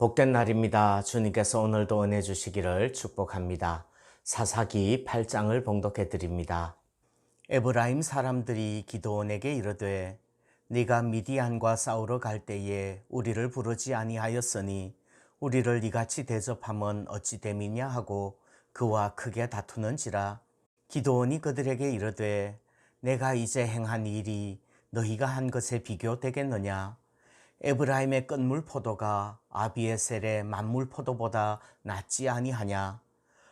복된 날입니다. 주님께서 오늘도 은혜 주시기를 축복합니다. 사사기 8장을 봉독해 드립니다. 에브라임 사람들이 기도원에게 이르되 네가 미디안과 싸우러 갈 때에 우리를 부르지 아니하였으니 우리를 이같이 대접함은 어찌 됨이냐 하고 그와 크게 다투는지라 기도원이 그들에게 이르되 내가 이제 행한 일이 너희가 한 것에 비교되겠느냐 에브라임의 끝물 포도가 아비에셀의 만물 포도보다 낫지 아니하냐?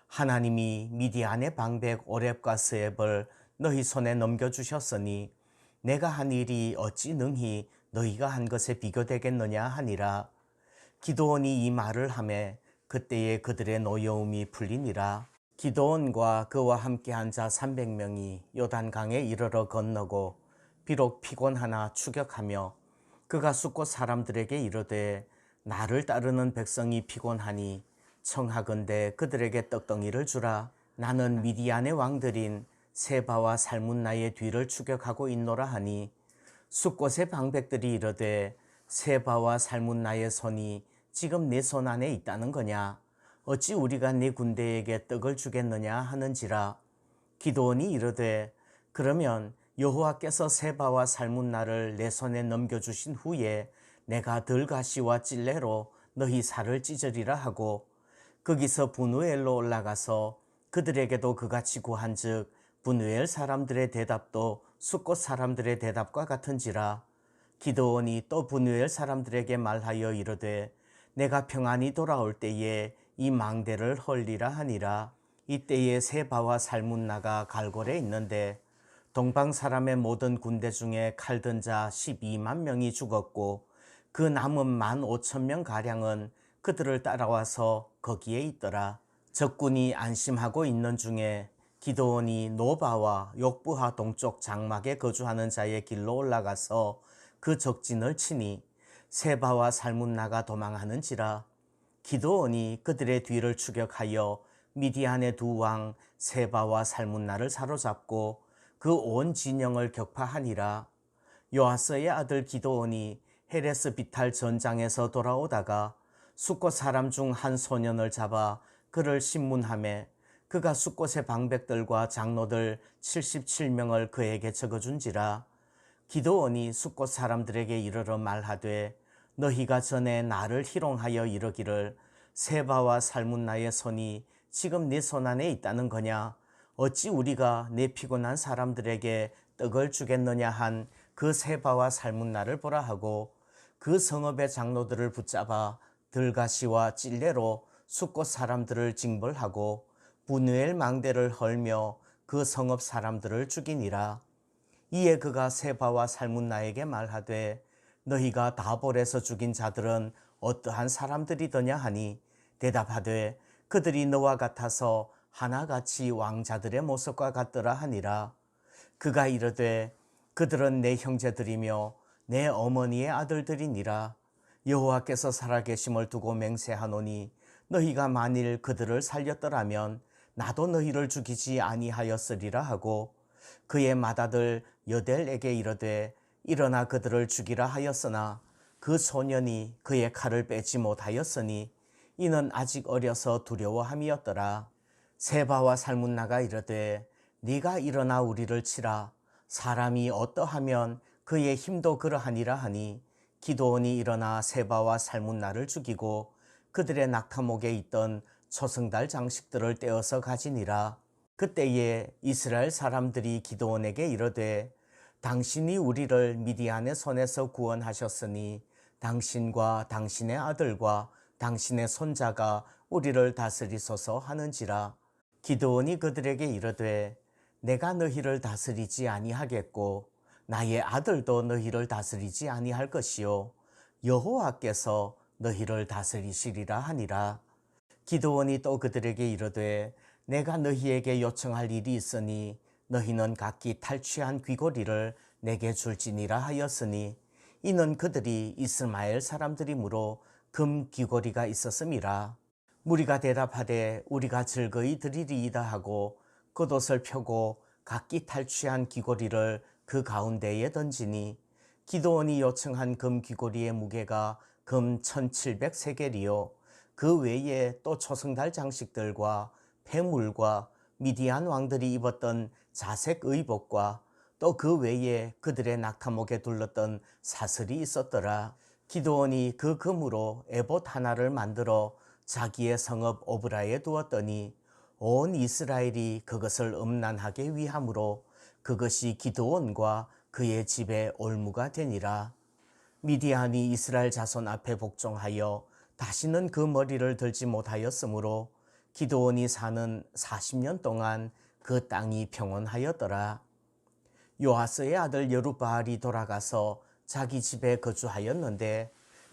하나님이 미디안의 방백 오렙과 스앱을 너희 손에 넘겨주셨으니 내가 한 일이 어찌 능히 너희가 한 것에 비교되겠느냐 하니라. 기도원이 이 말을 하매 그때에 그들의 노여움이 풀리니라. 기도원과 그와 함께한 자 300명이 요단강에 이르러 건너고 비록 피곤하나 추격하며 그가 숫곳 사람들에게 이르되 나를 따르는 백성이 피곤하니 청하건대 그들에게 떡덩이를 주라. 나는 미디안의 왕들인 세바와 살문나의 뒤를 추격하고 있노라 하니 숫곳의 방백들이 이르되 세바와 살문나의 손이 지금 내 손 안에 있다는 거냐? 어찌 우리가 네 군대에게 떡을 주겠느냐 하는지라? 기도원이 이르되 그러면 여호와께서 세바와 살문나를 내 손에 넘겨주신 후에 내가 들가시와 찔레로 너희 살을 찢으리라 하고 거기서 분우엘로 올라가서 그들에게도 그같이 구한즉 분우엘 사람들의 대답도 숫곳 사람들의 대답과 같은지라 기도원이 또 분우엘 사람들에게 말하여 이르되 내가 평안히 돌아올 때에 이 망대를 헐리라 하니라. 이때에 세바와 살문나가 갈골에 있는데 동방 사람의 모든 군대 중에 칼든 자 12만 명이 죽었고 그 남은 만 5천 명 가량은 그들을 따라와서 거기에 있더라. 적군이 안심하고 있는 중에 기도원이 노바와 욕부하 동쪽 장막에 거주하는 자의 길로 올라가서 그 적진을 치니 세바와 살문나가 도망하는지라 기도원이 그들의 뒤를 추격하여 미디안의 두 왕 세바와 살문나를 사로잡고 그 온 진영을 격파하니라. 요아스의 아들 기도원이 헤레스 비탈 전장에서 돌아오다가 숫곳 사람 중 한 소년을 잡아 그를 신문함에 그가 숫곳의 방백들과 장로들 77명을 그에게 적어준지라. 기도원이 숫곳 사람들에게 이르러 말하되 너희가 전에 나를 희롱하여 이르기를 세바와 살문나의 손이 지금 네 손 안에 있다는 거냐 어찌 우리가 내 피곤한 사람들에게 떡을 주겠느냐 한 그 세바와 살문나를 보라 하고 그 성읍의 장로들을 붙잡아 들가시와 찔레로 숫곳 사람들을 징벌하고 분우엘 망대를 헐며 그 성읍 사람들을 죽이니라. 이에 그가 세바와 살문나에게 말하되 너희가 다볼에서 죽인 자들은 어떠한 사람들이더냐 하니 대답하되 그들이 너와 같아서 하나같이 왕자들의 모습과 같더라 하니라. 그가 이르되 그들은 내 형제들이며 내 어머니의 아들들이니라. 여호와께서 살아계심을 두고 맹세하노니 너희가 만일 그들을 살렸더라면 나도 너희를 죽이지 아니하였으리라 하고 그의 맏아들 여델에게 이르되 일어나 그들을 죽이라 하였으나 그 소년이 그의 칼을 빼지 못하였으니 이는 아직 어려서 두려워함이었더라. 세바와 살문나가 이르되 네가 일어나 우리를 치라 사람이 어떠하면 그의 힘도 그러하니라 하니 기도원이 일어나 세바와 살문나를 죽이고 그들의 낙타목에 있던 초승달 장식들을 떼어서 가지니라. 그때에 이스라엘 사람들이 기도원에게 이르되 당신이 우리를 미디안의 손에서 구원하셨으니 당신과 당신의 아들과 당신의 손자가 우리를 다스리소서 하는지라. 기도원이 그들에게 이르되 내가 너희를 다스리지 아니하겠고 나의 아들도 너희를 다스리지 아니할 것이요 여호와께서 너희를 다스리시리라 하니라. 기도원이 또 그들에게 이르되 내가 너희에게 요청할 일이 있으니 너희는 각기 탈취한 귀고리를 내게 줄지니라 하였으니 이는 그들이 이스마엘 사람들이므로 금 귀고리가 있었음이라. 무리가 대답하되 우리가 즐거이 드리리이다 하고 겉옷을 펴고 각기 탈취한 귀고리를 그 가운데에 던지니 기도원이 요청한 금 귀고리의 무게가 금 1700세겔이요. 그 외에 또 초승달 장식들과 폐물과 미디안 왕들이 입었던 자색 의복과 또 그 외에 그들의 낙타목에 둘렀던 사슬이 있었더라. 기도원이 그 금으로 에봇 하나를 만들어 자기의 성읍 오브라에 두었더니 온 이스라엘이 그것을 음란하게 위함으로 그것이 기도원과 그의 집에 올무가 되니라. 미디안이 이스라엘 자손 앞에 복종하여 다시는 그 머리를 들지 못하였으므로 기도원이 사는 40년 동안 그 땅이 평온하였더라. 요아스의 아들 여루바알이 돌아가서 자기 집에 거주하였는데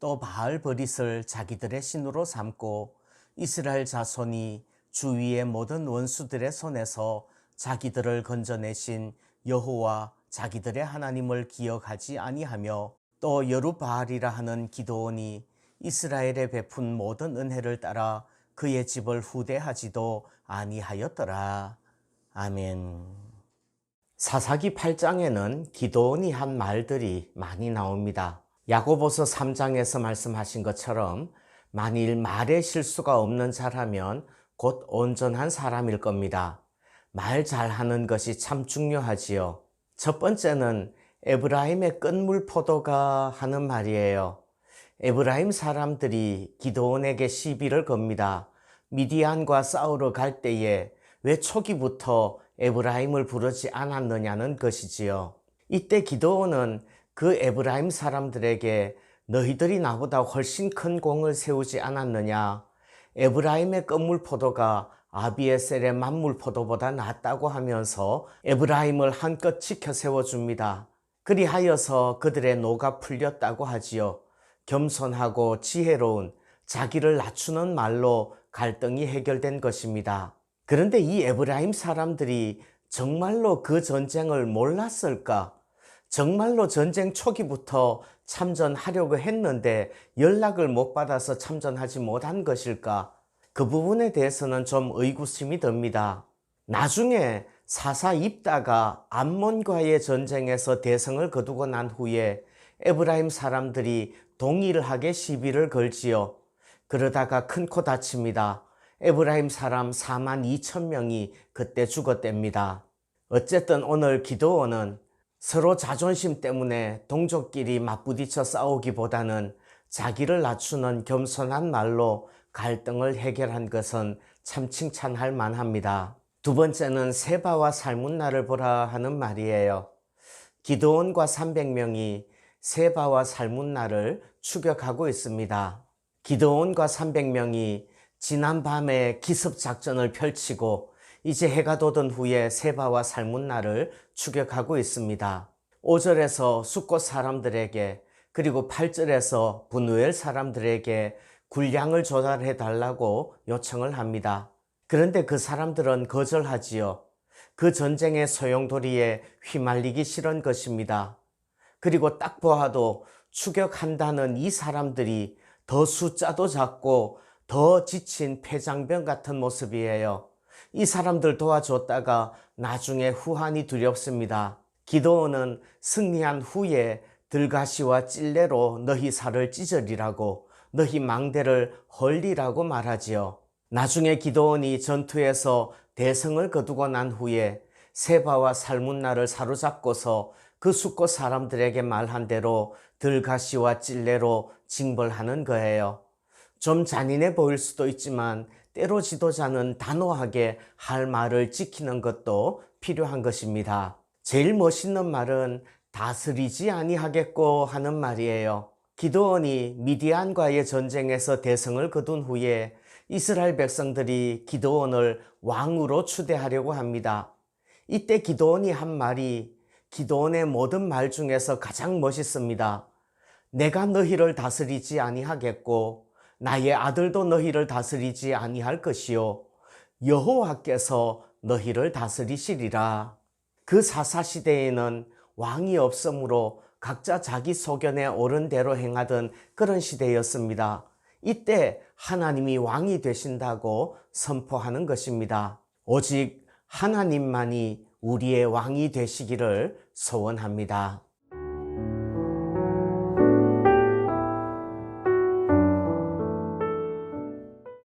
또 바알 버릿을 자기들의 신으로 삼고 이스라엘 자손이 주위의 모든 원수들의 손에서 자기들을 건져내신 여호와 자기들의 하나님을 기억하지 아니하며 또 여루바알이라 하는 기도원이 이스라엘에 베푼 모든 은혜를 따라 그의 집을 후대하지도 아니하였더라. 아멘. 사사기 8장에는 기도원이 한 말들이 많이 나옵니다. 야고보서 3장에서 말씀하신 것처럼 만일 말에 실수가 없는 자라면 곧 온전한 사람일 겁니다. 말 잘하는 것이 참 중요하지요. 첫 번째는 에브라임의 끝물 포도가 하는 말이에요. 에브라임 사람들이 기도원에게 시비를 겁니다. 미디안과 싸우러 갈 때에 왜 초기부터 에브라임을 부르지 않았느냐는 것이지요. 이때 기도원은 그 에브라임 사람들에게 너희들이 나보다 훨씬 큰 공을 세우지 않았느냐? 에브라임의 끝물 포도가 아비에셀의 만물 포도보다 낫다고 하면서 에브라임을 한껏 지켜 세워줍니다. 그리하여서 그들의 노가 풀렸다고 하지요. 겸손하고 지혜로운 자기를 낮추는 말로 갈등이 해결된 것입니다. 그런데 이 에브라임 사람들이 정말로 그 전쟁을 몰랐을까? 정말로 전쟁 초기부터 참전하려고 했는데 연락을 못 받아서 참전하지 못한 것일까? 그 부분에 대해서는 좀 의구심이 듭니다. 나중에 사사 입다가 암몬과의 전쟁에서 대성을 거두고 난 후에 에브라임 사람들이 동일하게 시비를 걸지요. 그러다가 큰 코 다칩니다. 에브라임 사람 4만 2천 명이 그때 죽었답니다. 어쨌든 오늘 기도원은 서로 자존심 때문에 동족끼리 맞부딪혀 싸우기보다는 자기를 낮추는 겸손한 말로 갈등을 해결한 것은 참 칭찬할 만합니다. 두 번째는 세바와 살문나를 보라 하는 말이에요. 기도원과 300명이 세바와 살문나를 추격하고 있습니다. 기도원과 300명이 지난 밤에 기습 작전을 펼치고 이제 해가 돋은 후에 세바와 살문나를 추격하고 있습니다. 5절에서 숫곳 사람들에게 그리고 8절에서 분우엘 사람들에게 군량을 조달해 달라고 요청을 합니다. 그런데 그 사람들은 거절하지요. 그 전쟁의 소용돌이에 휘말리기 싫은 것입니다. 그리고 딱 보아도 추격한다는 이 사람들이 더 숫자도 작고 더 지친 폐장병 같은 모습이에요. 이 사람들 도와줬다가 나중에 후환이 두렵습니다. 기도원은 승리한 후에 들가시와 찔레로 너희 살을 찢으리라고 너희 망대를 헐리라고 말하지요. 나중에 기도원이 전투에서 대성을 거두고 난 후에 세바와 살문나를 사로잡고서 그 숫고 사람들에게 말한 대로 들가시와 찔레로 징벌하는 거예요. 좀 잔인해 보일 수도 있지만 때로 지도자는 단호하게 할 말을 지키는 것도 필요한 것입니다. 제일 멋있는 말은 다스리지 아니하겠고 하는 말이에요. 기도원이 미디안과의 전쟁에서 대성을 거둔 후에 이스라엘 백성들이 기도원을 왕으로 추대하려고 합니다. 이때 기도원이 한 말이 기도원의 모든 말 중에서 가장 멋있습니다. 내가 너희를 다스리지 아니하겠고 나의 아들도 너희를 다스리지 아니할 것이요 여호와께서 너희를 다스리시리라. 그 사사 시대에는 왕이 없으므로 각자 자기 소견에 옳은 대로 행하던 그런 시대였습니다. 이때 하나님이 왕이 되신다고 선포하는 것입니다. 오직 하나님만이 우리의 왕이 되시기를 소원합니다.